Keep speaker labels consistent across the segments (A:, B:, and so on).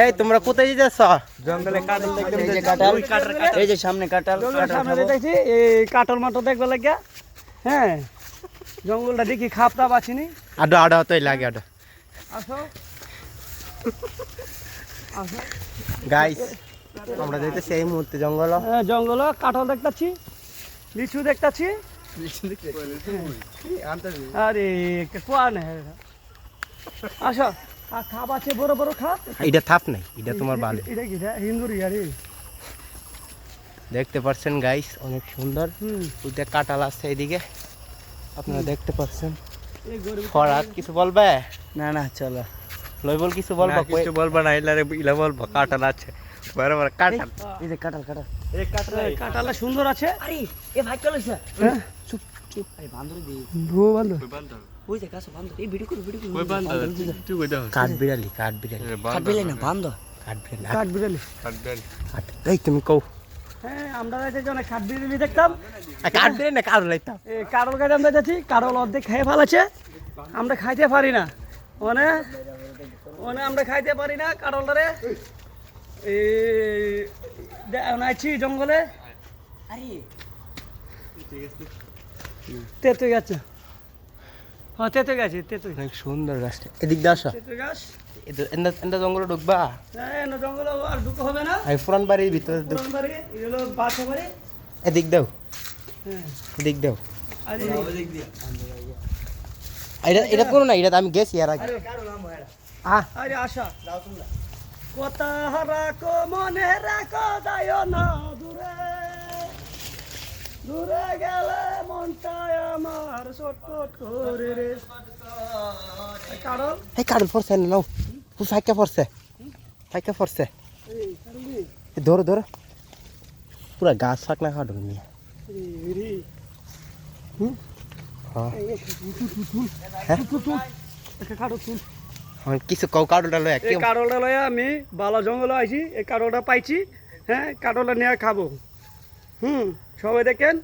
A: এই তোমরা কোথায় যাচ্ছ
B: জঙ্গলে কাটল দেখতে
C: এই যে কাঁঠাল। এই যে সামনে
B: জঙ্গলের সামনে। দেখেছি এই কাটল মাটল দেখবে লাগিয়া। হ্যাঁ জঙ্গলটা দেখি খাপটা বাছিনি
A: আডো আডো তো লাগে আডো
B: আসো। আসো।
A: গাইস আমরা যাইতেছি এই মুহূর্তে জঙ্গল।
B: হ্যাঁ, জঙ্গল কাঁঠাল দেখতাছি লিচু দেখতাছি। আরে একটা কোয়া নেই আসো। খাপ আছে বড় বড় খাপ
A: এটা থাপ নাই এটা তোমার বালে।
B: এটা কি রে? হিন্দুরি আরে।
A: দেখতে পাচ্ছেন গাইস অনেক সুন্দর।
B: হুম।
A: ওইটা কাটাল আছে এদিকে। আপনারা দেখতে পাচ্ছেন। ফরাত কিছু বলবে?
C: না না চলো।
A: লইবল কিছু বলবা?
B: কিছু।
D: বলব না ইলারে ইলা বলব কাটাল আছে। বরাবর কাটাল
C: এই যে কাঁঠাল কাঁঠাল।
D: এই কাটাল
B: কাঁঠালটা সুন্দর আছে।
C: আরে এ ভাই চলো
B: হ্যাঁ?
C: চুপ চুপ। আরে বান্দর দি।
B: ভুয়ো বান্ধব
C: ওই যে কাছে বান্দর এই ভিডিও করো ভিডিও করো।
D: কই বান্দা তুই কই দাও
A: কাঠ বিড়ালি কাঠ বিড়ালি।
C: কাটবেলে না বান্দর
A: কাঠ বিড়ালি।
B: কাঠ বিড়ালি।
D: কাটবেন
A: কাঠ এই তুমি কও।
B: হ্যাঁ আমরা যাইতে অনেক কাঠ বিড়ালি দেখতাম।
A: বিড়ালি না কাঠ লাইতাম
B: এই কারল গাছ আমরা যাচ্ছি কারল অর্ধেক খেয়ে ফেলেছে। আমরা খাইতে পারি না। মানে মানে আমরা খাইতে পারি না কারলটারে এই আছি জঙ্গলে।
C: আরে।
B: তেতো গেছে। হ্যাঁ তেতো গেছে তেতো।
A: অনেক সুন্দর গাছটা। এদিক দিয়ে আসো।
B: তেতো গাছ।
A: এন্দা এন্দা জঙ্গলে ঢুকবা?
B: না জঙ্গলে আর ঢুকো হবে না।
A: আমি পুরান বাড়ির ভিতরে
B: পুরান বাড়ি এগুলো বাসা বাড়ি।
A: এদিক দাও।
B: হ্যাঁ।
A: এদিক দাও। এটা না এটা আমি গেছি আর আগে আহ।
B: আরে আশা কথা রাখো মনে রাখো না দূরে। দূরে গেলে এই
A: এই পড়ছে না নাও। ফাইকা পড়ছে। ফাইকা পড়ছে। ধরো ধরো। পুরা গাছ ফাঁক না নিয়ে হ্যাঁ।
B: হ্যাঁ? তুল
A: হ্যাঁ, কিছু কও কাঠলটা লয়
B: এই কারোটা লয়ে আমি বালা জঙ্গলে আইছি এই কারোটা পাইছি হ্যাঁ কারোটা নিয়ে খাব। হুম সবাই দেখেন?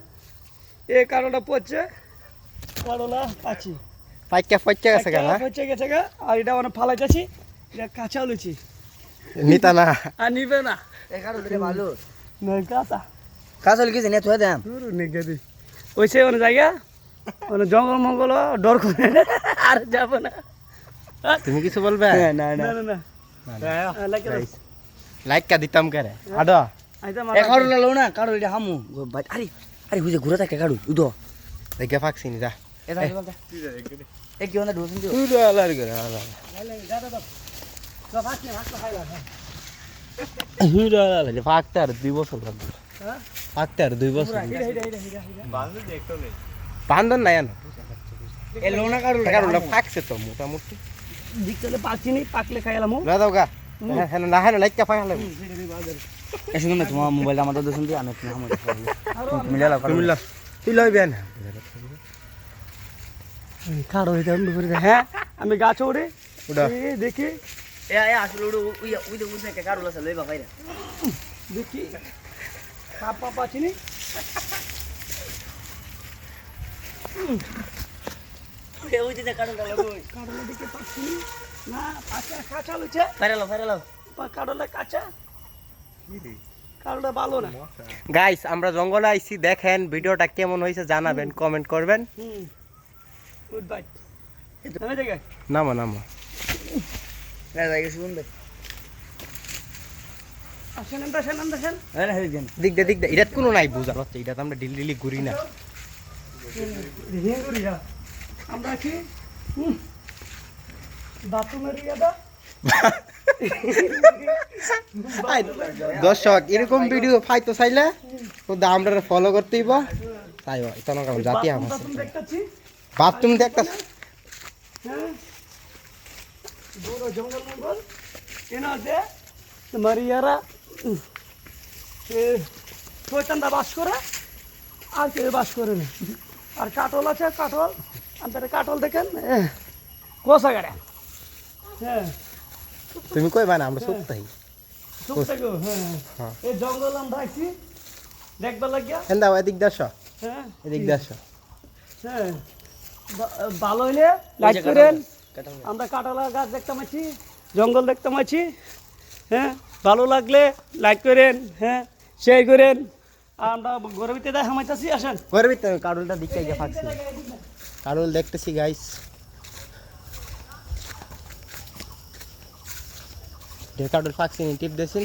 B: এই কারোটা পড়ছে? কারোলা পাচ্ছি।
A: ফাইকা ফাইকা গেছে
B: পচে গেছে গা আর এটা মানে ফালাইতেছি এটা কাঁচা লুচি।
A: নিতা না।
B: আর নিবে না।
C: দিলে ভালো।
B: না কাঁচা।
C: কাঁচাল কি জানি তুই দাম
B: দূর নেগে দি। ওইসে মানে জায়গা মানে জঙ্গল মঙ্গল ডর করে আর যাব না।
A: তুমি কিছু বলবে?
C: না
B: না না। না আহ, লাগে না।
A: লাইক কা দিতাম করে? আডো
B: আইতা
C: এ
B: মারা
C: কাড়ু লালো না কারও এটা হামু। ভাই আরে। আরে হুজে ঘুরে থাকে কাড়ু উদো।
A: দেখে ফাঁকছি নি যা।
C: এটা বলতে এ। কি onda ঢোসন দিও?
A: তুই আলার করে আলার হিরো আলার ফাঁকতে আর দুই বছর লাগবে
B: হ্যাঁ?
A: ফাঁকতে আর দুই বছর
B: হিরা, হিরা, হিরা, হিরা।
D: বান্দা দেখতো নেই।
A: বান্ধন নাই জানো
C: এ লোনা কাড়ু
A: ফাঁকছে তো মোটামুটি।
B: পাকছি নি পাকলে খাইলাম
A: না দাও গা। হ্যাঁ হ্যাঁ না হ্যাঁ লাইক কা ফাঁকলে
C: এ শুনুন না তোমার মোবাইল আমাদের দোসন দিও আমি হামু তুমি লালা
A: তুমি লা তুই লইবে না
B: খাড়ো হইতে আমি বিপরীতে হ্যাঁ আমি গাছ ওড়ে
A: উড়া
B: এই দেখি
C: এ এ আসলে উড়ো উই উই তো বুঝনে কে কাড়ু লাসা লইবা বাইরা
B: দেখি সাপ পাপ আছে নি
C: এ উই তো কাড়ু লালা কই
B: কাড়লে দেখি পাচ্ছি নি না পাকা কাঁচা লুচে
C: ফাইরালো ফাইরালো
B: কাড়লে কাঁচা কাড়লে ভালো না।
A: গাইস আমরা জঙ্গলে আইছি দেখেন ভিডিওটা কেমন হয়েছে জানাবেন কমেন্ট করবেন।
B: গুড বাই
A: নামো নামো দিক দে দিক দে এটা কোনো নাই বুঝা হচ্ছে এটা আমরা ডিলি ডিলি ঘুরি না।
B: আমরা আছি বাথরুমের ইয়াদা?
A: দর্শক, এরকম ভিডিও পাইতো চাইলে আমরা ফলো করতেই বা তাই হয় তো না জাতি আমার
B: বাথরুম দেখতেছি বড় শৈতানটা বাস করে আর কেউ বাস করে না আর কাটল আছে। কাটল আপনারা কাটল দেখেন কোষা গাড়া হ্যাঁ।
A: তুমি কই বানা আমরা সত্যি
B: চুপ থাকো হ্যাঁ।
A: হ্যাঁ।
B: এই জঙ্গল আমরা আইছি দেখবার লাগিয়া।
A: এন্দা এদিক দেশ
B: হ্যাঁ
A: এদিক দেশ
B: হ্যাঁ ভালো হইলে লাইক করেন। আমরা কাটালা গাছ দেখতে পাচ্ছি জঙ্গল দেখতে পাচ্ছি হ্যাঁ ভালো লাগলে লাইক করেন হ্যাঁ শেয়ার করেন। আমরা ভিতরে দেখা মাইতাছি আসেন।
A: করবি তো কারুলটা দিকে গিয়ে ফাঁকছি কারুল দেখতেছি গাইস কারুল ফাঁকছি নি টিপ দেছিল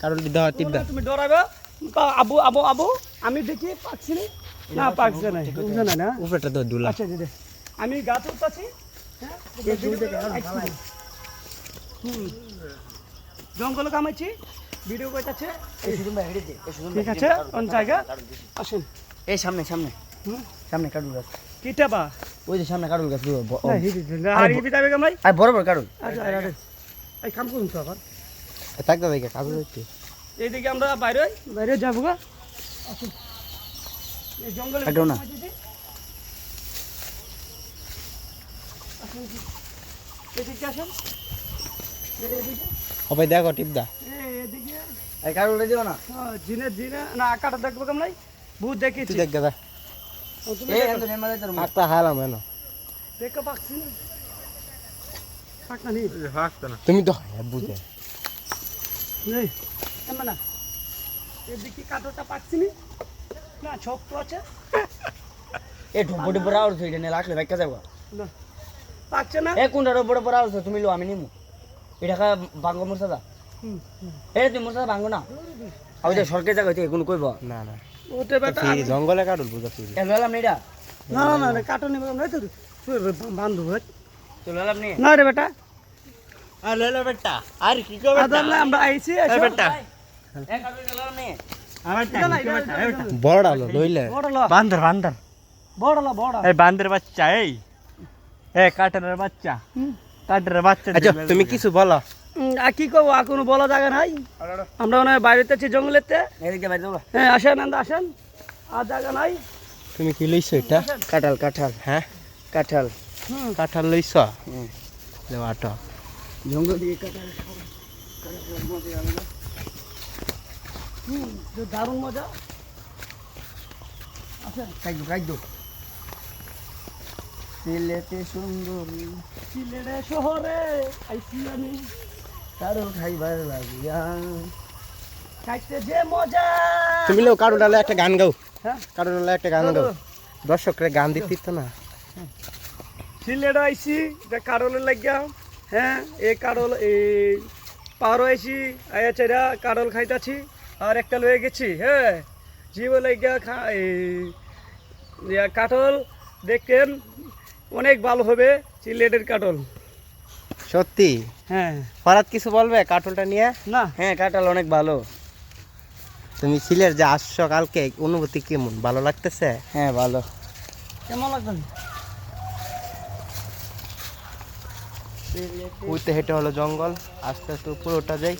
A: কারুল দেওয়া টিপ দা
B: তুমি ডরাবে আবু আবু আবু আমি দেখি পাচ্ছি না না না বুঝছে না না?
A: উপরেটা তো দুলা।
B: আচ্ছা দিদি। আমি গা তুলতেছি হ্যাঁ? জঙ্গল কামাইছি ভিডিও করতেছে। ঠিক আছে কোন জায়গা? আসেন।
C: এই সামনে সামনে।
B: হুম।
C: সামনে কাটুল গাছ।
B: কিটা বা
C: ওই যে সামনে কাটুল গাছ বড় বড় কাটুল
B: আচ্ছা এই কাম করুন তো আবার।
A: থাকতে দেখে কারুল হচ্ছে
B: এইদিকে আমরা বাইরে বাইরে যাব গা। জঙ্গলে
C: না।
B: এদিকে আসুন।
A: দেখো টিপ দা
B: এই এদিকে।
C: এই কাটুলটা দিও না।
B: হ্যাঁ, জিনে জিনে। না আকাটা দেখব কেমন ভূত দেখেছি
A: দেখ গা
C: এই
B: দেখো।
C: এত নেমা যাইতার মা।
A: হালাম এন
B: দেখো পাচ্ছি নি
A: তুমি তো হ্যাঁ বুঝে
B: না এদিকে কাঠোটা পাচ্ছি না ছোপ তো আছে
C: এই ঢোপটি পরে আউর থইটা নে লাগলে বাইকা যাব
B: পাচ্ছে না
C: এ কোনটার উপরে পরে আউর তুমি লো আমি নিমু এটা কা ভাঙ্গ মুরসা দা
B: হুম, হুম।
C: এ তুমি মুরসা ভাঙ্গ না আমি তো সরকারি জায়গা থেকে কোনো কইব
A: না না
B: ওতে বেটা
A: জঙ্গলে কারুল বুঝা ফিরি
C: এ ললাম নি এটা
B: না না না কাটো নিবে না তো তুই বান্ধব
C: নি?
B: না রে বেটা।
A: আর লইলো বেটা। আর কি
B: আদার না আমরা আইছি এসো
A: বেটা।
C: এ কাটুল ললাম নি?
B: এটা না, এটা না, এটা না।
A: বড় লো লইলে।
B: বড় ল।
D: বান্দর বান্দর।
B: বড় ল বড়
D: এই বান্দর বাচ্চা এই। এ কাটারের বাচ্চা।
B: হুম।
D: কাটারের বাচ্চা
A: তুমি কিছু বলো।
B: আর কি করব আর কোনো বলা জায়গা নাই। আমরা মনে হয় বাইরেতে আছি জঙ্গলেতে।
C: এদিকে বাইরে যাব
B: হ্যাঁ আসেন আন্দা আসেন। আর জায়গা নাই।
A: তুমি কি লইছো এটা?
C: কাঁঠাল কাঁঠাল।
A: হ্যাঁ?
C: কাঁঠাল।
A: কাঁঠাল লইছ।
C: জঙ্গল দিয়ে কাঁঠাল
B: তো দারুণ মজা। আসেন
C: খাইদো খাইদো সিলেটে সুন্দরী
B: সিলেটে শহরে আইছি আমি।
C: কারও খাইবার লাগিয়া।
B: খাইতে যে মজা।
A: তুমি লো কারুল ডালে একটা গান গাও।
B: হ্যাঁ?
A: কারুল ডালে একটা গান গাও দর্শকরে গান দিতে তো না।
B: সিলেটে আইছি এটা কারলের লাগিয়া হ্যাঁ এই কারল এই পাহাড় আইছি আয়া চেরা কারল খাইতাছি আর একটা লয়ে গেছি হ্যাঁ। জীব লাগিয়া খা এই কাঠল দেখেন অনেক ভালো হবে সিলেটের কাটল।
A: সত্যি?
B: হ্যাঁ।
A: ফরাত কিছু বলবে কাটলটা নিয়ে?
B: না।
C: হ্যাঁ কাঁঠাল অনেক ভালো।
A: তুমি সিলের যে আসছো কালকে অনুভূতি কেমন? ভালো লাগতেছে?
C: হ্যাঁ ভালো।
B: কেমন লাগবে?
A: ওই তো হেঁটে হলো জঙ্গল আস্তে আস্তে উপরে ওঠা যাই।